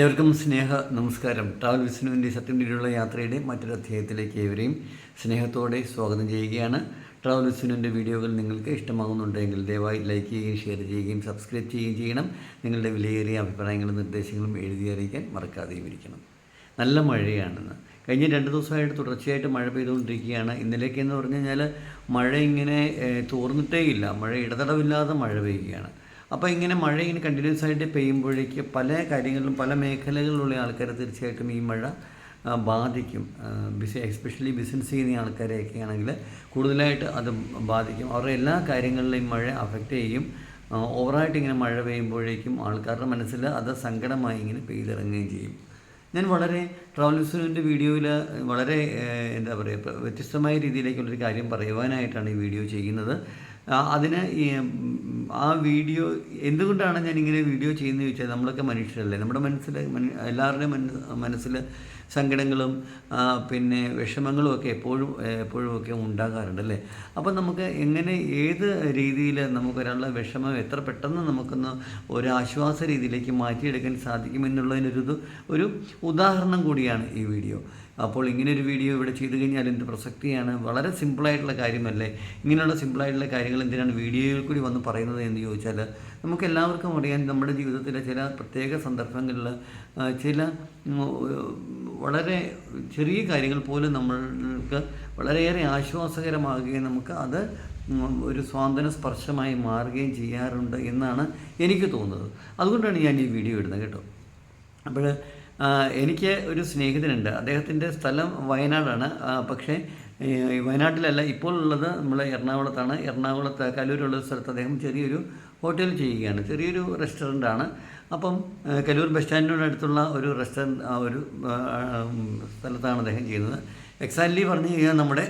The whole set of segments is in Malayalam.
ഏവർക്കും സ്നേഹ നമസ്കാരം. ട്രാവൽ വിസ്നുവിന്റെ സത്യം രീതിയിലുള്ള യാത്രയുടെ മറ്റൊരു അധ്യായത്തിലേക്ക് ഏവരെയും സ്നേഹത്തോടെ സ്വാഗതം ചെയ്യുകയാണ്. ട്രാവൽ വിസ്നുവിന്റെ വീഡിയോകൾ നിങ്ങൾക്ക് ഇഷ്ടമാകുന്നുണ്ടെങ്കിൽ ദയവായി ലൈക്ക് ചെയ്യുകയും ഷെയർ ചെയ്യുകയും സബ്സ്ക്രൈബ് ചെയ്യുകയും ചെയ്യണം. നിങ്ങളുടെ വിലയേറിയ അഭിപ്രായങ്ങളും നിർദ്ദേശങ്ങളും എഴുതി അറിയിക്കാൻ മറക്കാതെയും ഇരിക്കണം. നല്ല മഴയാണെന്ന്. കഴിഞ്ഞ രണ്ട് ദിവസമായിട്ട് തുടർച്ചയായിട്ട് മഴ പെയ്തുകൊണ്ടിരിക്കുകയാണ്. ഇന്നലെയൊക്കെ എന്ന് പറഞ്ഞു കഴിഞ്ഞാൽ മഴ ഇങ്ങനെ തോർന്നിട്ടേ ഇല്ല മഴ ഇടതടവില്ലാതെ മഴ പെയ്യുകയാണ്. അപ്പോൾ ഇങ്ങനെ മഴ ഇങ്ങനെ കണ്ടിന്യൂസ് ആയിട്ട് പെയ്യുമ്പോഴേക്ക് പല കാര്യങ്ങളിലും പല മേഖലകളിലുള്ള ആൾക്കാരെ തീർച്ചയായിട്ടും ഈ മഴ ബാധിക്കും. ബിസി എസ്പെഷ്യലി ബിസിനസ് ചെയ്യുന്ന ആൾക്കാരെയൊക്കെ ആണെങ്കിൽ കൂടുതലായിട്ട് അത് ബാധിക്കും. അവരുടെ എല്ലാ കാര്യങ്ങളിലെയും മഴ അഫക്റ്റ് ചെയ്യും. ഓവറായിട്ട് ഇങ്ങനെ മഴ പെയ്യുമ്പോഴേക്കും ആൾക്കാരുടെ മനസ്സിൽ അത് സങ്കടമായി ഇങ്ങനെ പെയ്തിറങ്ങുകയും ചെയ്യും. ഞാൻ വളരെ ട്രാവൽ വിസുവിന്റെ വീഡിയോയിൽ വളരെ എന്താ പറയുക വ്യത്യസ്തമായ രീതിയിലേക്കുള്ളൊരു കാര്യം പറയുവാനായിട്ടാണ് ഈ വീഡിയോ ചെയ്യുന്നത്. അതിന് ഈ, ആ വീഡിയോ എന്തുകൊണ്ടാണ് ഞാൻ ഇങ്ങനെ വീഡിയോ ചെയ്യുന്നത് ചോദിച്ചാൽ നമ്മളൊക്കെ മനുഷ്യരല്ലേ? നമ്മുടെ മനസ്സിൽ എല്ലാവരുടെയും മനസ്സ് മനസ്സിൽ സങ്കടങ്ങളും പിന്നെ വിഷമങ്ങളും ഒക്കെ എപ്പോഴും എപ്പോഴും ഒക്കെ ഉണ്ടാകാറുണ്ട് അല്ലേ? അപ്പം നമുക്ക് എങ്ങനെ ഏത് രീതിയിൽ നമുക്കൊരാളുടെ വിഷമം എത്ര പെട്ടെന്ന് നമുക്കൊന്ന് ഒരു ആശ്വാസ രീതിയിലേക്ക് മാറ്റിയെടുക്കാൻ സാധിക്കുമെന്നുള്ളതിനൊരു ഒരു ഉദാഹരണം കൂടിയാണ് ഈ വീഡിയോ. അപ്പോൾ ഇങ്ങനെ ഒരു വീഡിയോ ഇവിടെ ചെയ്തു കഴിഞ്ഞാൽ എന്ത് പ്രസക്തിയാണ്? വളരെ സിമ്പിളായിട്ടുള്ള കാര്യമല്ലേ? ഇങ്ങനെയുള്ള സിമ്പിളായിട്ടുള്ള കാര്യങ്ങൾ എന്തിനാണ് വീഡിയോയിൽ കൂടി വന്ന് പറയുന്നത് എന്ന് ചോദിച്ചാൽ നമുക്ക് എല്ലാവർക്കും അറിയാം നമ്മുടെ ജീവിതത്തിലെ ചില പ്രത്യേക സന്ദർഭങ്ങളിൽ ചില വളരെ ചെറിയ കാര്യങ്ങൾ പോലും നമ്മൾക്ക് വളരെയേറെ ആശ്വാസകരമാകുകയും നമുക്ക് അത് ഒരു സ്വാന്തന സ്പർശമായി മാറുകയും ചെയ്യാറുണ്ട് എന്നാണ് എനിക്ക് തോന്നുന്നത്. അതുകൊണ്ടാണ് ഞാൻ ഈ വീഡിയോ ഇടുന്നത് കേട്ടോ. അപ്പോൾ എനിക്ക് ഒരു സ്നേഹിതനുണ്ട്. അദ്ദേഹത്തിന്റെ സ്ഥലം വയനാടാണ്. പക്ഷേ വയനാട്ടിലല്ല ഇപ്പോൾ ഉള്ളത് നമ്മൾ എറണാകുളത്താണ്. എറണാകുളത്ത് കലൂരുള്ള സ്ഥലത്ത് അദ്ദേഹം ചെറിയൊരു ഹോട്ടൽ ചെയ്യുകയാണ്. ചെറിയൊരു റെസ്റ്റോറന്റ് ആണ് അപ്പം കലൂർ ബസ് സ്റ്റാൻഡിനോട് അടുത്തുള്ള ഒരു റെസ്റ്റോറന്റ് ആ ഒരു സ്ഥലത്താണ് അദ്ദേഹം ചെയ്യുന്നത്. എക്സാക്ട്ലി പറഞ്ഞു കഴിഞ്ഞാൽ നമ്മുടെ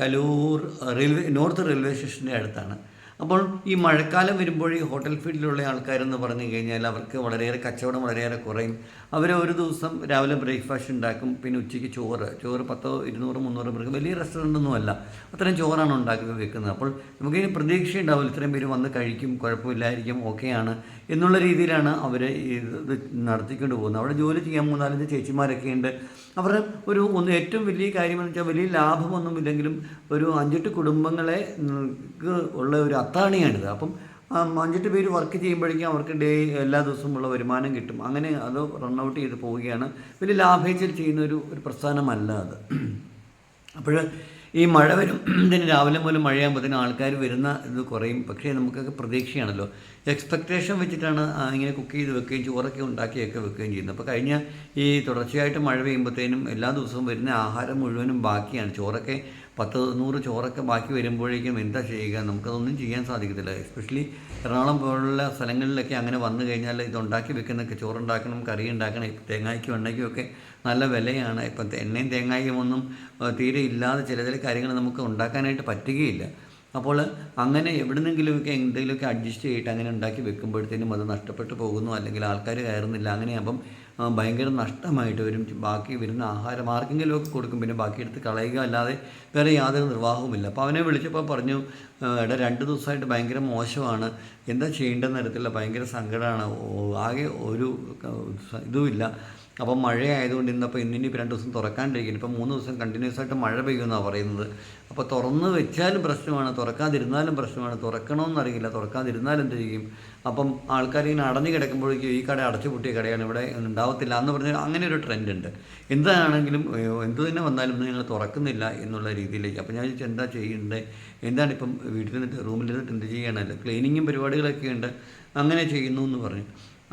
കലൂർ റെയിൽവേ നോർത്ത് റെയിൽവേ സ്റ്റേഷന്റെ അടുത്താണ്. അപ്പോൾ ഈ മഴക്കാലം വരുമ്പോൾ ഈ ഹോട്ടൽ ഫീൽഡിലുള്ള ആൾക്കാരെന്ന് പറഞ്ഞു കഴിഞ്ഞാൽ അവർക്ക് വളരെയേറെ കച്ചവടം വളരെയേറെ കുറയും. അവർ ഒരു ദിവസം രാവിലെ ബ്രേക്ക്ഫാസ്റ്റ് ഉണ്ടാക്കും പിന്നെ ഉച്ചയ്ക്ക് ചോറ്. ചോറ് പത്തോ ഇരുന്നൂറ് മുന്നൂറ് പേർക്ക് വലിയ റെസ്റ്റോറന്റ് അല്ല. അത്രയും ചോറാണ് ഉണ്ടാക്കി വെക്കുന്നത്. അപ്പോൾ നമുക്കിനി പ്രതീക്ഷ ഉണ്ടാവില്ല ഇത്രയും പേര് വന്ന് കഴിക്കും കുഴപ്പമില്ലായിരിക്കും ഓക്കെയാണ് എന്നുള്ള രീതിയിലാണ് അവർ ഇത് നടത്തിക്കൊണ്ട് പോകുന്നത്. അവിടെ ജോലി ചെയ്യാൻ മൂന്നാലഞ്ച് ചേച്ചിമാരൊക്കെ ഉണ്ട്. അവർ ഒരു ഒന്ന് ഏറ്റവും വലിയ കാര്യമെന്ന് വെച്ചാൽ വലിയ ലാഭമൊന്നുമില്ലെങ്കിലും ഒരു അഞ്ചെട്ട് കുടുംബങ്ങളെ ഉള്ള ഒരു അത്താണിയാണിത് അപ്പം അഞ്ചെട്ട് പേര് വർക്ക് ചെയ്യുമ്പോഴേക്കും അവർക്ക് ഡേ എല്ലാ ദിവസവും ഉള്ള വരുമാനം കിട്ടും. അങ്ങനെ അത് റണ്ണൗട്ട് ചെയ്ത് പോവുകയാണ്. വലിയ ലാഭേച്ഛയിൽ ചെയ്യുന്ന ഒരു ഒരു പ്രസ്ഥാനമല്ല അത്. അപ്പോൾ ഈ മഴ വരും ഇതിന് രാവിലെ മുതൽ മഴയാകുമ്പോഴത്തേന് ആൾക്കാർ വരുന്ന ഇത് കുറയും. പക്ഷേ നമുക്കൊക്കെ പ്രതീക്ഷയാണല്ലോ. എക്സ്പെക്റ്റേഷൻ വെച്ചിട്ടാണ് ഇങ്ങനെ കുക്ക് ചെയ്ത് വെക്കുകയും ചോറൊക്കെ ഉണ്ടാക്കിയൊക്കെ വെക്കുകയും ചെയ്യുന്നത്. അപ്പോൾ കഴിഞ്ഞ ഈ തുടർച്ചയായിട്ട് മഴ പെയ്യുമ്പോഴത്തേനും എല്ലാ ദിവസവും വരുന്ന ആഹാരം മുഴുവനും ബാക്കിയാണ്. ചോറൊക്കെ പത്ത് നൂറ് ചോറൊക്കെ ബാക്കി വരുമ്പോഴേക്കും എന്താ ചെയ്യുക? നമുക്കതൊന്നും ചെയ്യാൻ സാധിക്കത്തില്ല. എസ്പെഷ്യലി എറണാകുളം പോലുള്ള സ്ഥലങ്ങളിലൊക്കെ അങ്ങനെ വന്നു കഴിഞ്ഞാൽ ഇത് ഉണ്ടാക്കി വെക്കുന്നൊക്കെ ചോറുണ്ടാക്കണം കറി ഉണ്ടാക്കണം ഇപ്പം തേങ്ങായ്ക്കും എണ്ണയ്ക്കും ഒക്കെ നല്ല വിലയാണ്. ഇപ്പം എണ്ണയും തേങ്ങായും ഒന്നും തീരെ ഇല്ലാതെ ചില ചില കാര്യങ്ങൾ നമുക്ക് ഉണ്ടാക്കാനായിട്ട് പറ്റുകയില്ല. അപ്പോൾ അങ്ങനെ എവിടുന്നെങ്കിലുമൊക്കെ എന്തെങ്കിലുമൊക്കെ അഡ്ജസ്റ്റ് ചെയ്തിട്ട് അങ്ങനെ ഉണ്ടാക്കി വെക്കുമ്പോഴത്തേനും അത് നഷ്ടപ്പെട്ടു പോകുന്നു അല്ലെങ്കിൽ ആൾക്കാർ കയറുന്നില്ല. അങ്ങനെയാകുമ്പം ഭയങ്കര നഷ്ടമായിട്ട് വരും. ബാക്കി വരുന്ന ആഹാരം ആർക്കെങ്കിലുമൊക്കെ കൊടുക്കും. പിന്നെ ബാക്കി എടുത്ത് കളയുക അല്ലാതെ വേറെ യാതൊരു നിർവാഹവുമില്ല. അപ്പോൾ അവനെ വിളിച്ചപ്പോൾ പറഞ്ഞു എടാ രണ്ട് ദിവസമായിട്ട് ഭയങ്കര മോശമാണ്. എന്താ ചെയ്യേണ്ടെന്ന് അറിയത്തില്ല. ഭയങ്കര സങ്കടമാണ് ആകെ ഒരു ഇതുമില്ല. അപ്പം മഴയായതുകൊണ്ട് ഇന്നപ്പോൾ ഇന്നിപ്പോൾ രണ്ട് ദിവസം തുറക്കാണ്ടിരിക്കുന്നു. ഇപ്പം മൂന്ന് ദിവസം കണ്ടിന്യൂസ് ആയിട്ട് മഴ പെയ്യുമെന്നാണ് പറയുന്നത്. അപ്പോൾ തുറന്ന് വെച്ചാലും പ്രശ്നമാണ്. തുറക്കാതിരുന്നാലും പ്രശ്നമാണ്. തുറക്കണമെന്നറിയില്ല തുറക്കാതിരുന്നാലും എന്ത് ചെയ്യും? അപ്പം ആൾക്കാർ ഇങ്ങനെ അടഞ്ഞു കിടക്കുമ്പോഴേക്കും ഈ കട അടച്ചു പൂട്ടിയ കടയാണ് ഇവിടെ ഉണ്ടാവത്തില്ല എന്ന് പറഞ്ഞ അങ്ങനെ ഒരു ട്രെൻഡ് ഉണ്ട്. എന്താണെങ്കിലും എന്ത് തന്നെ വന്നാലും നിങ്ങൾ തുറക്കുന്നില്ല എന്നുള്ള രീതിയിലേക്ക്. അപ്പോൾ ഞാൻ ചോദിച്ചു എന്താ ചെയ്യേണ്ടത് എന്താണ് ഇപ്പം വീട്ടിൽ നിന്നിട്ട് റൂമിൽ റൂമിലിരുന്നിട്ട് എന്ത് ചെയ്യണമല്ലോ ക്ലീനിങ്ങും പരിപാടികളൊക്കെ ഉണ്ട്. അങ്ങനെ ചെയ്യുന്നു എന്ന് പറഞ്ഞു.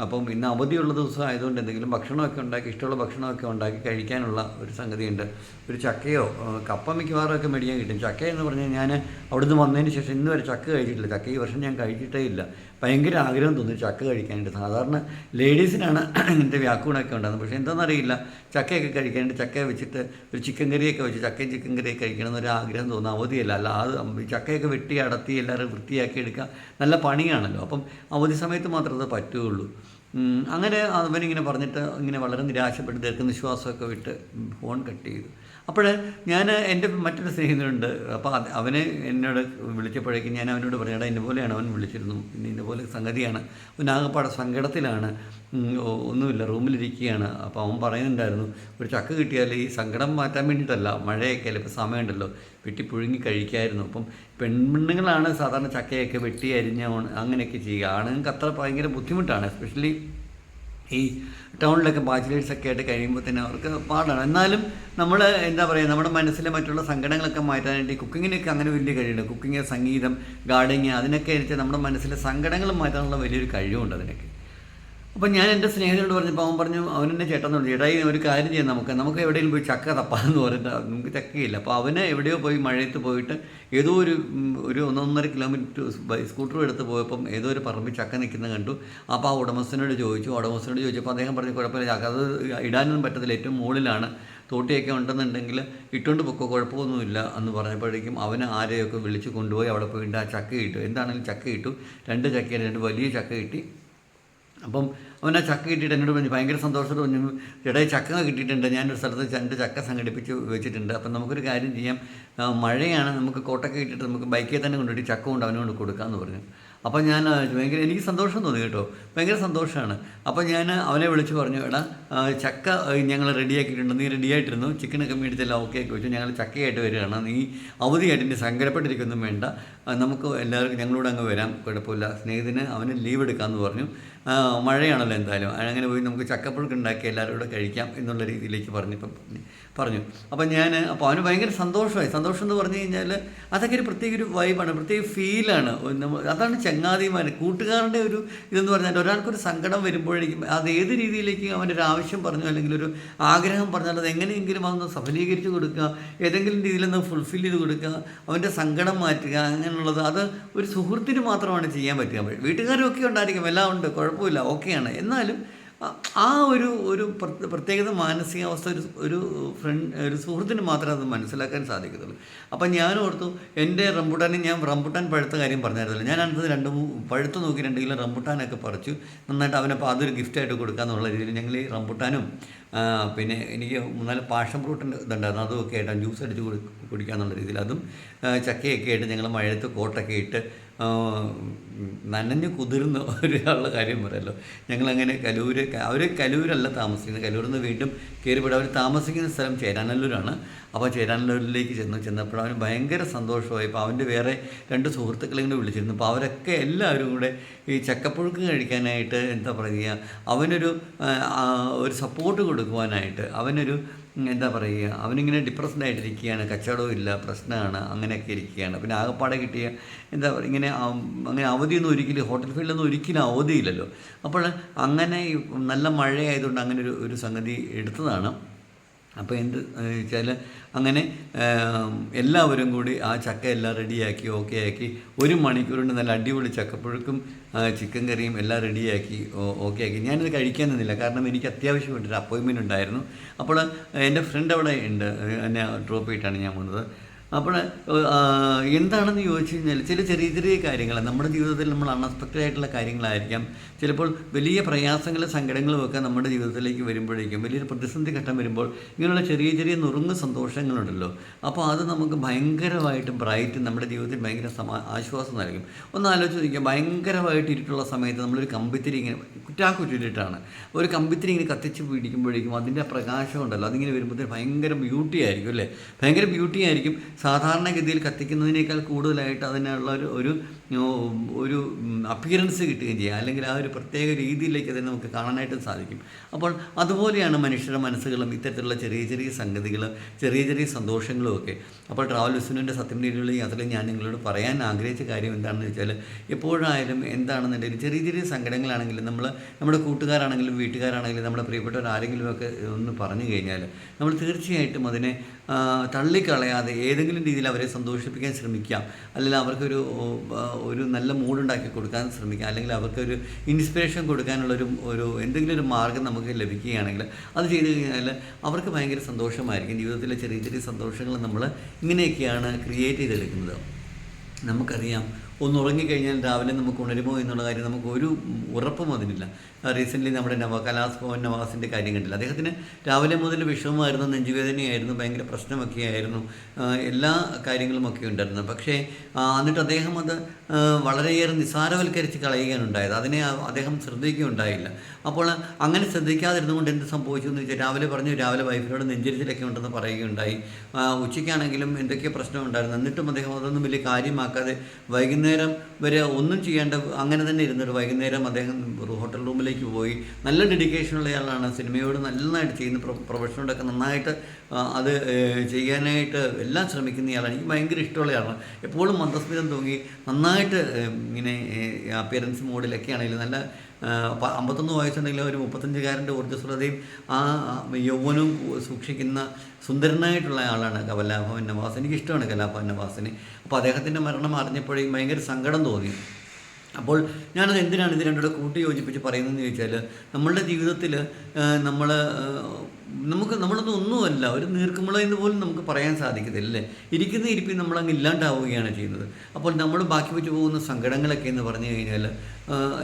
അപ്പം ഇന്ന് അവധിയുള്ള ദിവസം ആയതുകൊണ്ട് എന്തെങ്കിലും ഭക്ഷണമൊക്കെ ഉണ്ടാക്കി ഇഷ്ടമുള്ള ഭക്ഷണമൊക്കെ ഉണ്ടാക്കി കഴിക്കാനുള്ള ഒരു സംഗതിയുണ്ട്. ഒരു ചക്കയോ കപ്പ മിക്കവാറും ഒക്കെ മേടിക്കാൻ കിട്ടും. ചക്ക എന്ന് പറഞ്ഞാൽ ഞാൻ അവിടുന്ന് വന്നതിന് ശേഷം ഇന്ന് വരെ ചക്ക കഴിച്ചിട്ടില്ല. ചക്ക ഈ വർഷം ഞാൻ കഴിച്ചിട്ടേ ഇല്ല. ഭയങ്കര ആഗ്രഹം തോന്നി ചക്ക കഴിക്കാനായിട്ട്. സാധാരണ ലേഡീസിനാണ് ഇങ്ങനത്തെ വ്യാക്കൂണൊക്കെ ഉണ്ടാകുന്നത്. പക്ഷേ എന്താണെന്നറിയില്ല. ചക്കയൊക്കെ കഴിക്കാനായിട്ട് ചക്ക വെച്ചിട്ട് ഒരു ചിക്കൻ കറിയൊക്കെ വെച്ച് ചക്കയും ചിക്കൻ കറിയൊക്കെ കഴിക്കണം എന്നൊരു ആഗ്രഹം തോന്നുന്ന. അവധിയല്ല. അല്ല അത് ചക്കയൊക്കെ വെട്ടി അടത്തി എല്ലാവരും വൃത്തിയാക്കി എടുക്കുക നല്ല പണിയാണല്ലോ. അപ്പം അവധി സമയത്ത് മാത്രമേ അത് പറ്റുകയുള്ളൂ. അങ്ങനെ അവനിങ്ങനെ പറഞ്ഞിട്ട് ഇങ്ങനെ വളരെ നിരാശപ്പെട്ട് ദീർഘനിശ്വാസമൊക്കെ വിട്ട് ഫോൺ കട്ട് ചെയ്തു. അപ്പോൾ ഞാൻ എന്റെ മറ്റൊരു സ്നേഹിതനുണ്ട്. അപ്പോൾ അവനെ എന്നോട് വിളിച്ചപ്പോഴേക്കും ഞാൻ അവനോട് പറഞ്ഞു എന്റെ പോലെയാണ് അവൻ വിളിച്ചിരുന്നു. ഇന്ന പോലെ സംഗതിയാണ്. അവൻ ആകെപ്പാടെ സങ്കടത്തിലാണ്. ഒന്നുമില്ല റൂമിലിരിക്കുകയാണ്. അപ്പോൾ അവൻ പറയുന്നുണ്ടായിരുന്നു ഒരു ചക്ക കിട്ടിയാൽ ഈ സങ്കടം മാറ്റാൻ വേണ്ടിയിട്ടല്ല മഴയൊക്കെ അല്ല? ഇപ്പോൾ സമയമുണ്ടല്ലോ. വെട്ടി പുഴുങ്ങി കഴിക്കായിരുന്നു. അപ്പം പെൺമണ്ണുങ്ങളാണ് സാധാരണ ചക്കയൊക്കെ വെട്ടി അരിഞ്ഞ അങ്ങനെയൊക്കെ ചെയ്യുക. ആണുങ്ങൾക്ക് അത്ര ഭയങ്കര ബുദ്ധിമുട്ടാണ് എസ്പെഷ്യലി ഈ ടൗണിലൊക്കെ ബാച്ചിലേഴ്സൊക്കെ ആയിട്ട് കഴിയുമ്പോൾ തന്നെ അവർക്ക് പാടാണ്. എന്നാലും നമ്മൾ എന്താ പറയുക നമ്മുടെ മനസ്സിലെ മറ്റുള്ള സങ്കടങ്ങളൊക്കെ മാറ്റാനായിട്ട് ഈ കുക്കിങ്ങിനൊക്കെ അങ്ങനെ വലിയ കഴിവുണ്ട്. കുക്കിങ് സംഗീതം ഗാർഡനിങ് അതിനൊക്കെ ആയിട്ട് നമ്മുടെ മനസ്സിലെ സങ്കടങ്ങൾ മാറ്റാനുള്ള വലിയൊരു കഴിവുണ്ട് അതിനൊക്കെ. അപ്പം ഞാൻ എന്റെ സ്നേഹിതനോട് പറഞ്ഞപ്പോൾ അവൻ പറഞ്ഞു അവൻ എന്നെ ചേട്ടൻ പറഞ്ഞു ചേട്ടാ ഒരു കാര്യം ചെയ്യാം നമുക്ക്. നമുക്ക് എവിടെയെങ്കിലും പോയി ചക്ക തപ്പാന്ന് പറഞ്ഞിട്ട് നമുക്ക് ചക്കയില്ല. അപ്പോൾ അവന് എവിടെയോ പോയി മഴയത്ത് പോയിട്ട് ഏതോ ഒരു ഒരു ഒന്നൊന്നര കിലോമീറ്റർ സ്കൂട്ടർ എടുത്ത് പോയപ്പം ഏതോ ഒരു പറമ്പിൽ ചക്ക നിൽക്കുന്നത് കണ്ടു. അപ്പോൾ ആ ഉടമസ്ഥനോട് ചോദിച്ചു. ഉടമസ്ഥനോട് ചോദിച്ചപ്പോൾ അദ്ദേഹം പറഞ്ഞു കുഴപ്പമില്ല ചക്ക അത് ഇടാനൊന്നും പറ്റത്തില്ല. ഏറ്റവും മുകളിലാണ്. തോട്ടിയൊക്കെ ഉണ്ടെന്നുണ്ടെങ്കിൽ ഇട്ടുകൊണ്ട് പൊക്കോ കുഴപ്പമൊന്നുമില്ല. എന്ന് പറഞ്ഞപ്പോഴേക്കും അവന് ആരെയൊക്കെ വിളിച്ച് കൊണ്ടുപോയി അവിടെ പോയിട്ട് ആ ചക്ക ഇട്ടു. എന്താണെങ്കിലും ചക്ക ഇട്ടു. രണ്ട് ചക്കയിൽ രണ്ട് വലിയ ചക്ക കിട്ടി. അപ്പം അവൻ ആ ചക്ക കിട്ടിയിട്ട് എന്നോട് പറഞ്ഞു ഭയങ്കര സന്തോഷത്തോടെ പറഞ്ഞു ഈ ചക്ക കിട്ടിയിട്ടുണ്ട്. ഞാനൊരു സ്ഥലത്ത് രണ്ട് ചക്ക സംഘടിപ്പിച്ച് വെച്ചിട്ടുണ്ട്. അപ്പം നമുക്കൊരു കാര്യം ചെയ്യാം. മഴയാണ്. നമുക്ക് കോട്ടൊക്കെ കിട്ടിയിട്ട് നമുക്ക് ബൈക്കിൽ തന്നെ കൊണ്ടുപോയി ചക്ക കൊണ്ട് അവനെ കൊണ്ട് കൊടുക്കാമെന്ന് പറഞ്ഞു. അപ്പം ഞാൻ ഭയങ്കര എനിക്ക് സന്തോഷം തോന്നി കേട്ടോ. ഭയങ്കര സന്തോഷമാണ്. അപ്പം ഞാൻ അവനെ വിളിച്ച് പറഞ്ഞു എടാ ചക്ക ഞങ്ങൾ റെഡിയാക്കിയിട്ടുണ്ട്. നീ റെഡിയായിട്ടിരുന്നു? ചിക്കനൊക്കെ മേടിച്ചെല്ലാം ഓക്കെ ആക്കി വെച്ചു. ഞങ്ങൾ ചക്കയായിട്ട് വരികയാണ്. നീ അവധിയായിട്ട് ഇനി സങ്കടപ്പെട്ടിരിക്കൊന്നും വേണ്ട. നമുക്ക് എല്ലാവർക്കും ഞങ്ങളോട് അങ്ങ് വരാം. കുഴപ്പമില്ല. സ്നേഹിതന് അവന് ലീവ് എടുക്കാമെന്ന് പറഞ്ഞു. മഴയാണല്ലോ എന്തായാലും. അങ്ങനെ പോയി നമുക്ക് ചക്കപ്പുഴുക്ക് ഉണ്ടാക്കി എല്ലാവരും കൂടെ കഴിക്കാം എന്നുള്ള രീതിയിലേക്ക് പറഞ്ഞിപ്പം പറഞ്ഞു. അപ്പോൾ ഞാൻ അപ്പോൾ അവന് ഭയങ്കര സന്തോഷമായി. സന്തോഷം എന്ന് പറഞ്ഞു കഴിഞ്ഞാൽ അതൊക്കെ ഒരു പ്രത്യേക ഒരു വൈബാണ് പ്രത്യേക ഫീലാണ് അതാണ് ചങ്ങാതിമാർ കൂട്ടുകാരുടെ ഒരു ഇതെന്ന് പറഞ്ഞാൽ ഒരാൾക്കൊരു സങ്കടം വരുമ്പോഴേക്കും അത് ഏത് രീതിയിലേക്ക് അവന്റെ ഒരു ആവശ്യം പറഞ്ഞു അല്ലെങ്കിൽ ഒരു ആഗ്രഹം പറഞ്ഞാൽ അത് എങ്ങനെയെങ്കിലും അതൊന്ന് സഫലീകരിച്ച് കൊടുക്കുക. ഏതെങ്കിലും രീതിയിലൊന്ന് ഫുൾഫിൽ ചെയ്ത് കൊടുക്കുക. അവന്റെ സങ്കടം മാറ്റുക അങ്ങനെയുള്ളത്. അത് ഒരു സുഹൃത്തിന് മാത്രമാണ് ചെയ്യാൻ പറ്റുക. വീട്ടുകാരൊക്കെ ഉണ്ടായിരിക്കും. എല്ലാം ഉണ്ട്. കുഴപ്പമില്ല ഓക്കെയാണ്. എന്നാലും ആ- ഒരു ഒരു പ്രത്യേകത മാനസികാവസ്ഥ ഒരു ഒരു ഫ്രണ്ട് ഒരു സുഹൃത്തിന് മാത്രമേ അത് മനസ്സിലാക്കാൻ സാധിക്കത്തുള്ളൂ. അപ്പം ഞാൻ ഓർത്തു എന്റെ റംബുട്ടാനെ ഞാൻ റംബുട്ടാൻ പഴുത്ത കാര്യം പറഞ്ഞായിരുന്നല്ലോ. ഞാൻ അടുത്തത് രണ്ട് പഴുത്ത് നോക്കി രണ്ട് കിലോ റംബുട്ടാനൊക്കെ പറിച്ചു. നന്നായിട്ട് അവനപ്പോൾ അതൊരു ഗിഫ്റ്റായിട്ട് കൊടുക്കാമെന്നുള്ള രീതിയിൽ ഞങ്ങൾ ഈ റംബുട്ടാനും പിന്നെ എനിക്ക് നല്ല പാഷൻ ഫ്രൂട്ടിന്റെ ഇതുണ്ടായിരുന്നു. അതുമൊക്കെ ആയിട്ട് ജ്യൂസ് അടിച്ച് കുടിക്കുക എന്നുള്ള രീതിയിൽ അതും ചക്കയൊക്കെ ആയിട്ട് ഞങ്ങൾ മഴയത്ത് കോട്ടൊക്കെ ഇട്ട് നനഞ്ഞ് കുതിർന്ന ഒരാളുടെ കാര്യം പറയല്ലോ. ഞങ്ങളങ്ങനെ കലൂര് അവർ കലൂരല്ല താമസിക്കുന്നത്. കലൂരിൽ നിന്ന് വീണ്ടും കയറിപ്പോയി അവർ താമസിക്കുന്ന സ്ഥലം ചേരാനല്ലൂരാണ്. അപ്പോൾ ചേരാനല്ലൂരിലേക്ക് ചെന്നു ചെന്നപ്പോൾ അവന് ഭയങ്കര സന്തോഷമായി. അപ്പോൾ അവന്റെ വേറെ രണ്ട് സുഹൃത്തുക്കളെ കൂടെ വിളിച്ചിരുന്നു. അപ്പോൾ അവരൊക്കെ എല്ലാവരും കൂടെ ഈ ചക്കപ്പുഴുക്ക് കഴിക്കാനായിട്ട് എന്താ പറയുക അവനൊരു ഒരു സപ്പോർട്ട് കൊടുക്കുവാനായിട്ട് അവനൊരു എന്താ പറയുക അവനിങ്ങനെ ഡിപ്രസ്ഡ് ആയിട്ടിരിക്കുകയാണ് കച്ചവടവും ഇല്ല പ്രശ്നമാണ് അങ്ങനെയൊക്കെ ഇരിക്കുകയാണ്. പിന്നെ ആകപ്പാടെ കിട്ടിയ എന്താ പറയുക ഇങ്ങനെ അങ്ങനെ അവധിയൊന്നും ഒരിക്കലും ഹോട്ടൽ ഫീൽഡൊന്നും ഒരിക്കലും അവധിയില്ലല്ലോ. അപ്പോൾ അങ്ങനെ നല്ല മഴയായതുകൊണ്ട് അങ്ങനെ ഒരു ഒരു സംഗതി എടുത്തതാണ്. അപ്പോൾ എന്ത് വെച്ചാൽ അങ്ങനെ എല്ലാവരും കൂടി ആ ചക്ക എല്ലാം റെഡിയാക്കി ഓക്കെ ആക്കി ഒരു മണിക്കൂർ കൊണ്ട് നല്ല അടിപൊളി ചക്കപ്പുഴുക്കും ചിക്കൻ കറിയും എല്ലാം റെഡിയാക്കി ഓക്കെ ആക്കി. ഞാനത് കഴിക്കാൻ നിന്നില്ല കാരണം എനിക്ക് അത്യാവശ്യമായിട്ടൊരു അപ്പോയിൻമെന്റ് ഉണ്ടായിരുന്നു. അപ്പോൾ എന്റെ ഫ്രണ്ട് അവിടെ ഉണ്ട് എന്നെ ഡ്രോപ്പ് ചെയ്തിട്ടാണ് ഞാൻ വന്നത്. അപ്പോൾ എന്താണെന്ന് ചോദിച്ചു കഴിഞ്ഞാൽ ചില ചെറിയ ചെറിയ കാര്യങ്ങൾ നമ്മുടെ ജീവിതത്തിൽ നമ്മൾ അൺഎക്സ്പെക്റ്റഡ് ആയിട്ടുള്ള കാര്യങ്ങളായിരിക്കാം. ചിലപ്പോൾ വലിയ പ്രയാസങ്ങളും സങ്കടങ്ങളും ഒക്കെ നമ്മുടെ ജീവിതത്തിലേക്ക് വരുമ്പോഴേക്കും വലിയൊരു പ്രതിസന്ധി ഘട്ടം വരുമ്പോൾ ഇങ്ങനെയുള്ള ചെറിയ ചെറിയ നുറുങ്ങ് സന്തോഷങ്ങളുണ്ടല്ലോ. അപ്പോൾ അത് നമുക്ക് ഭയങ്കരമായിട്ട് ബ്രൈറ്റ് നമ്മുടെ ജീവിതത്തിൽ ഭയങ്കര സമാ ആശ്വാസം നൽകും. ഒന്ന് ആലോചിച്ച് നോക്കിയാൽ ഭയങ്കരമായിട്ട് ഇരുട്ടുള്ള സമയത്ത് നമ്മളൊരു കമ്പിത്തിരി ഇങ്ങനെ കുറ്റാക്കുറ്റിട്ടാണ് ഒരു കമ്പിത്തിരി ഇങ്ങനെ കത്തിച്ച് പിടിക്കുമ്പോഴേക്കും അതിന്റെ പ്രകാശം ഉണ്ടല്ലോ അതിങ്ങനെ വരുമ്പോഴത്തേക്ക് ഭയങ്കര ബ്യൂട്ടി ആയിരിക്കും അല്ലേ? ഭയങ്കര ബ്യൂട്ടി ആയിരിക്കും. സാധാരണഗതിയിൽ കത്തിക്കുന്നതിനേക്കാൾ കൂടുതലായിട്ട് അതിനുള്ള ഒരു ഒരു ഒരു അപ്പിയറൻസ് കിട്ടുകയും ചെയ്യുക അല്ലെങ്കിൽ ആ ഒരു പ്രത്യേക രീതിയിലേക്ക് അതിനെ നമുക്ക് കാണാനായിട്ട് സാധിക്കും. അപ്പോൾ അതുപോലെയാണ് മനുഷ്യരുടെ മനസ്സുകളും ഇത്തരത്തിലുള്ള ചെറിയ ചെറിയ സംഗതികൾ ചെറിയ ചെറിയ സന്തോഷങ്ങളും ഒക്കെ. അപ്പോൾ ട്രാവൽ വിസ്നുവിന്റെ സത്യം രീതിയിലുള്ള യാത്രയിൽ ഞാൻ നിങ്ങളോട് പറയാൻ ആഗ്രഹിച്ച കാര്യം എന്താണെന്ന് വെച്ചാൽ എപ്പോഴായാലും എന്താണെന്നുണ്ടെങ്കിൽ ചെറിയ ചെറിയ സങ്കടങ്ങളാണെങ്കിലും നമ്മൾ നമ്മുടെ കൂട്ടുകാരാണെങ്കിലും വീട്ടുകാരാണെങ്കിലും നമ്മുടെ പ്രിയപ്പെട്ടവർ ആരെങ്കിലും ഒക്കെ ഒന്ന് പറഞ്ഞു കഴിഞ്ഞാൽ നമ്മൾ തീർച്ചയായിട്ടും അതിനെ തള്ളിക്കളയാതെ ഏതെങ്കിലും രീതിയിൽ അവരെ സന്തോഷിപ്പിക്കാൻ ശ്രമിക്കാം. അല്ലെങ്കിൽ അവർക്കൊരു ഒരു നല്ല മൂഡുണ്ടാക്കി കൊടുക്കാൻ ശ്രമിക്കാം. അല്ലെങ്കിൽ അവർക്കൊരു ഇൻസ്പിറേഷൻ കൊടുക്കാനുള്ളൊരു ഒരു എന്തെങ്കിലും ഒരു മാർഗം നമുക്ക് ലഭിക്കുകയാണെങ്കിൽ അത് ചെയ്തു കഴിഞ്ഞാൽ അവർക്ക് ഭയങ്കര സന്തോഷമായിരിക്കും. ജീവിതത്തിലെ ചെറിയ ചെറിയ സന്തോഷങ്ങൾ നമ്മൾ ഇങ്ങനെയൊക്കെയാണ് ക്രിയേറ്റ് ചെയ്തെടുക്കുന്നത്. നമുക്കറിയാം ഒന്ന് ഉറങ്ങിക്കഴിഞ്ഞാൽ രാവിലെ നമുക്ക് ഉണരുമോ എന്നുള്ള കാര്യം നമുക്ക് ഒരു ഉറപ്പും അതിനില്ല. റീസെന്റ്ലി നമ്മുടെ നവ കലാസ് ഭവൻ നവാസിന്റെ കാര്യം കണ്ടില്ല. അദ്ദേഹത്തിന് രാവിലെ മുതൽ വിഷമമായിരുന്നു നെഞ്ചുവേദനയായിരുന്നു ഭയങ്കര പ്രശ്നമൊക്കെ ആയിരുന്നു എല്ലാ കാര്യങ്ങളും ഒക്കെ ഉണ്ടായിരുന്നു. പക്ഷേ എന്നിട്ട് അദ്ദേഹം അത് വളരെയേറെ നിസ്സാരവൽക്കരിച്ച് കളയുകയാണ് ഉണ്ടായത്. അതിനെ അദ്ദേഹം ശ്രദ്ധിക്കുകയുണ്ടായില്ല അപ്പോൾ അങ്ങനെ ശ്രദ്ധിക്കാതിരുന്നുകൊണ്ട് എന്ത് സംഭവിച്ചു എന്ന് വെച്ചാൽ രാവിലെ പറഞ്ഞു രാവിലെ വൈഫിനോട് നെഞ്ചരിച്ചിലൊക്കെ ഉണ്ടെന്ന് പറയുകയുണ്ടായി. ഉച്ചയ്ക്കാണെങ്കിലും എന്തൊക്കെ പ്രശ്നം ഉണ്ടായിരുന്നു എന്നിട്ടും അദ്ദേഹം അതൊന്നും വലിയ കാര്യമാക്കാതെ വൈകുന്നേരം വരെ ഒന്നും ചെയ്യേണ്ട അങ്ങനെ തന്നെ ഇരുന്നിട്ട് വൈകുന്നേരം അദ്ദേഹം ഹോട്ടൽ റൂമിലേക്ക് പോയി. നല്ല ഡെഡിക്കേഷനുള്ള ആളാണ് സിനിമയോട് നന്നായിട്ട് ചെയ്യുന്ന പ്രൊ പ്രൊഫഷനോടൊക്കെ നന്നായിട്ട് അത് ചെയ്യാനായിട്ട് എല്ലാം ശ്രമിക്കുന്നയാളാണ് എനിക്ക് ഭയങ്കര ഇഷ്ടമുള്ള ആളാണ്. എപ്പോഴും മന്ദസ്മിതം തൂങ്ങി നന്നായിട്ട് ഇങ്ങനെ അപ്പിയറൻസ് മോഡിലൊക്കെ ആണെങ്കിലും നല്ല അമ്പത്തൊന്ന് വയസ്സുണ്ടെങ്കിലും ഒരു മുപ്പത്തഞ്ചുകാരന്റെ ഊർജസ്വലതയും ആ യൗവനും യൗവനവും സൂക്ഷിക്കുന്ന സുന്ദരനായിട്ടുള്ള ആളാണ് കലാഭവൻ നവാസ്. എനിക്ക് ഇഷ്ടമാണ് കലാഭവൻ നവാസിനെ. അപ്പോൾ അദ്ദേഹത്തിന്റെ മരണം അറിഞ്ഞപ്പോഴേക്കും ഭയങ്കര സങ്കടം തോന്നി. അപ്പോൾ ഞാനത് എന്തിനാണ് ഇത് രണ്ടുകൂടെ കൂട്ടി യോജിപ്പിച്ച് പറയുന്നതെന്ന് ചോദിച്ചാൽ നമ്മളുടെ ജീവിതത്തിൽ നമ്മൾ നമുക്ക് നമ്മളൊന്നും ഒന്നുമല്ല. ഒരു നീർക്കുമുള എന്ന് പോലും നമുക്ക് പറയാൻ സാധിക്കത്തില്ല അല്ലേ ഇരിക്കുന്ന ഇരിപ്പിൽ നമ്മളങ്ങ് ഇല്ലാണ്ടാവുകയാണ് ചെയ്യുന്നത്. അപ്പോൾ നമ്മൾ ബാക്കി വെച്ച് പോകുന്ന സങ്കടങ്ങളൊക്കെ എന്ന് പറഞ്ഞു കഴിഞ്ഞാൽ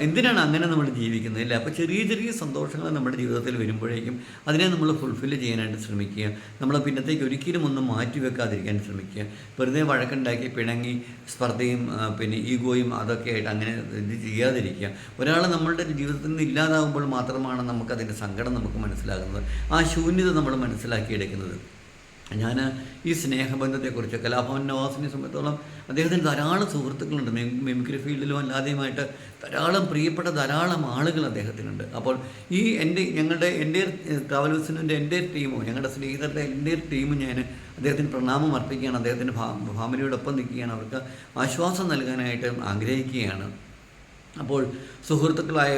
എന്തിനാണ് അങ്ങനെ നമ്മൾ ജീവിക്കുന്നത് അല്ലേ? അപ്പോൾ ചെറിയ ചെറിയ സന്തോഷങ്ങൾ നമ്മുടെ ജീവിതത്തിൽ വരുമ്പോഴേക്കും അതിനെ നമ്മൾ ഫുൾഫില്ല് ചെയ്യാനായിട്ട് ശ്രമിക്കുക. നമ്മൾ പിന്നത്തേക്ക് ഒരിക്കലും ഒന്നും മാറ്റി വെക്കാതിരിക്കാൻ ശ്രമിക്കുക. വെറുതെ വഴക്കുണ്ടാക്കി പിണങ്ങി സ്പർദ്ധയും പിന്നെ ഈഗോയും അതൊക്കെ ആയിട്ട് അങ്ങനെ ഇത് ചെയ്യാതിരിക്കുക. ഒരാൾ നമ്മളുടെ ജീവിതത്തിൽ നിന്ന് ഇല്ലാതാകുമ്പോൾ മാത്രമാണ് നമുക്കതിന്റെ സങ്കടം നമുക്ക് മനസ്സിലാകുന്നത്. ആ ശൂന്യത നമ്മൾ മനസ്സിലാക്കിയെടുക്കുന്നത്. ഞാൻ ഈ സ്നേഹബന്ധത്തെക്കുറിച്ച് കലാഭവൻ നവാസിനെ സംബന്ധിച്ചോളം അദ്ദേഹത്തിന് ധാരാളം സുഹൃത്തുക്കളുണ്ട്. മിമിക്രി ഫീൽഡിലും അല്ലാതെയുമായിട്ട് ധാരാളം പ്രിയപ്പെട്ട ധാരാളം ആളുകൾ അദ്ദേഹത്തിനുണ്ട്. അപ്പോൾ ഈ എന്റെ ഞങ്ങളുടെ എന്റെ ട്രാവൽ എന്റെ ടീമോ ഞങ്ങളുടെ സ്നേഹിതരുടെ എന്റെ ടീമും ഞാൻ അദ്ദേഹത്തിന് പ്രണാമം അർപ്പിക്കുകയാണ്. അദ്ദേഹത്തിന്റെ ഫാമിലിയോടൊപ്പം നിൽക്കുകയാണ്. അവർക്ക് ആശ്വാസം നൽകാനായിട്ട് ആഗ്രഹിക്കുകയാണ്. അപ്പോൾ സുഹൃത്തുക്കളായ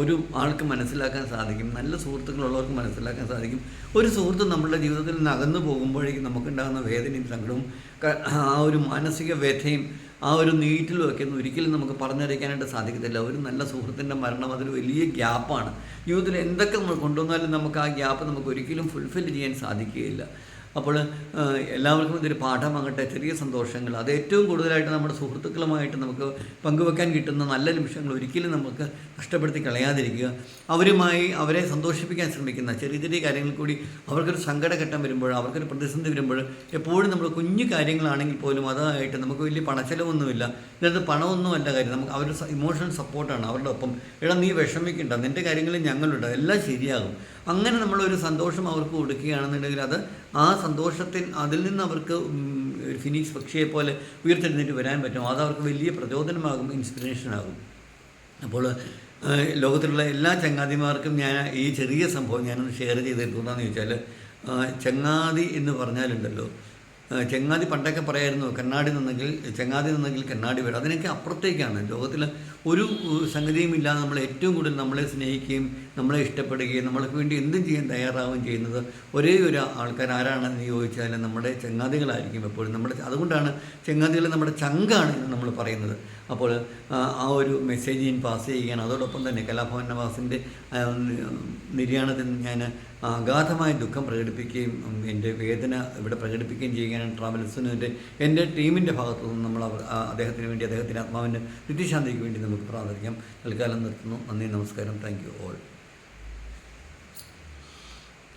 ഒരു ആൾക്ക് മനസ്സിലാക്കാൻ സാധിക്കും നല്ല സുഹൃത്തുക്കളുള്ളവർക്ക് മനസ്സിലാക്കാൻ സാധിക്കും. ഒരു സുഹൃത്ത് നമ്മുടെ ജീവിതത്തിൽ നിന്ന് അകന്നു പോകുമ്പോഴേക്കും നമുക്കുണ്ടാകുന്ന വേദനയും സങ്കടവും ആ ഒരു മാനസിക വ്യഥയും ആ ഒരു നീറ്റിലും ഒക്കെ ഒന്നും ഒരിക്കലും നമുക്ക് പറഞ്ഞറിയിക്കാനായിട്ട് സാധിക്കത്തില്ല. ഒരു നല്ല സുഹൃത്തിന്റെ മരണം അതൊരു വലിയ ഗ്യാപ്പാണ്. ജീവിതത്തിൽ എന്തൊക്കെ നമ്മൾ കൊണ്ടുവന്നാലും നമുക്ക് ആ ഗ്യാപ്പ് നമുക്ക് ഒരിക്കലും ഫുൾഫിൽ ചെയ്യാൻ സാധിക്കുകയില്ല. അപ്പോൾ എല്ലാവർക്കും ഇതൊരു പാഠമാകട്ടെ ചെറിയ സന്തോഷങ്ങൾ. അത് ഏറ്റവും കൂടുതലായിട്ട് നമ്മുടെ സുഹൃത്തുക്കളുമായിട്ട് നമുക്ക് പങ്കുവെക്കാൻ കിട്ടുന്ന നല്ല നിമിഷങ്ങൾ ഒരിക്കലും നമുക്ക് നഷ്ടപ്പെടുത്തി കളയാതിരിക്കുക. അവരുമായി അവരെ സന്തോഷിപ്പിക്കാൻ ശ്രമിക്കുന്ന ചെറിയ ചെറിയ കാര്യങ്ങൾ കൂടി അവർക്കൊരു സങ്കടഘട്ടം വരുമ്പോൾ അവർക്കൊരു പ്രതിസന്ധി വരുമ്പോൾ എപ്പോഴും നമ്മൾ കുഞ്ഞു കാര്യങ്ങളാണെങ്കിൽ പോലും അതായിട്ട് നമുക്ക് വലിയ പണച്ചെലവൊന്നുമില്ല. ഇതിനകത്ത് പണമൊന്നുമല്ല കാര്യം. നമുക്ക് അവരുടെ ഇമോഷണൽ സപ്പോർട്ടാണ് അവരുടെ ഒപ്പം എടാ നീ വിഷമിക്കണ്ട. നിന്റെ കാര്യങ്ങളിൽ ഞങ്ങളുണ്ട്. എല്ലാം ശരിയാകും. അങ്ങനെ നമ്മളൊരു സന്തോഷം അവർക്ക് കൊടുക്കുകയാണെന്നുണ്ടെങ്കിൽ അത് ആ സന്തോഷത്തിൽ അതിൽ നിന്ന് അവർക്ക് ഫിനിക്സ് പക്ഷിയെ പോലെ ഉയർത്തെഴുന്നേറ്റ് വരാൻ പറ്റും. അത് അവർക്ക് വലിയ പ്രചോദനമാകും ഇൻസ്പിറേഷനാകും അപ്പോൾ ലോകത്തിലുള്ള എല്ലാ ചങ്ങാതിമാർക്കും ഞാൻ ഈ ചെറിയ സംഭവം ഞാനൊന്ന് ഷെയർ ചെയ്തിട്ടുണ്ടെന്ന് ചോദിച്ചാൽ ചങ്ങാതി എന്ന് പറഞ്ഞാലുണ്ടല്ലോ ചെങ്ങാതി പണ്ടൊക്കെ പറയായിരുന്നു കണ്ണാടി നിന്നെങ്കിൽ ചെങ്ങാതി നിന്നെങ്കിൽ കണ്ണാടി വേണം അതിനൊക്കെ അപ്പുറത്തേക്കാണ്. ലോകത്തിൽ ഒരു സംഗതിയും ഇല്ലാതെ നമ്മൾ ഏറ്റവും കൂടുതൽ നമ്മളെ സ്നേഹിക്കുകയും നമ്മളെ ഇഷ്ടപ്പെടുകയും നമ്മൾക്ക് വേണ്ടി എന്തും ചെയ്യാൻ തയ്യാറാവുകയും ചെയ്യുന്നത് ഒരേ ഒരു ആൾക്കാർ ആരാണെന്ന് ചോദിച്ചാൽ നമ്മുടെ ചെങ്ങാതികളായിരിക്കും എപ്പോഴും. നമ്മുടെ അതുകൊണ്ടാണ് ചെങ്ങാതികൾ നമ്മുടെ ചങ്കാണ് എന്ന് നമ്മൾ പറയുന്നത്. അപ്പോൾ ആ, ഒരു മെസ്സേജ് ഞാൻ പാസ് ചെയ്യുകയാണ്. അതോടൊപ്പം തന്നെ കലാഭവൻ നവാസിന്റെ നിര്യാണത്തിൽ ഞാൻ അഗാധമായ ദുഃഖം പ്രകടിപ്പിക്കുകയും എന്റെ വേദന ഇവിടെ പ്രകടിപ്പിക്കുകയും ചെയ്യുകയാണ് ട്രാവൽസിന്റെ എന്റെ ടീമിന്റെ ഭാഗത്തു നിന്ന് നമ്മൾ അവർ അദ്ദേഹത്തിന് വേണ്ടി അദ്ദേഹത്തിന്റെ ആത്മാവിന്റെ നിത്യശാന്തിക്ക് വേണ്ടി നമുക്ക് പ്രാർത്ഥിക്കാം. തൽക്കാലം നിർത്തുന്നു. നന്ദി നമസ്കാരം. Thank you all.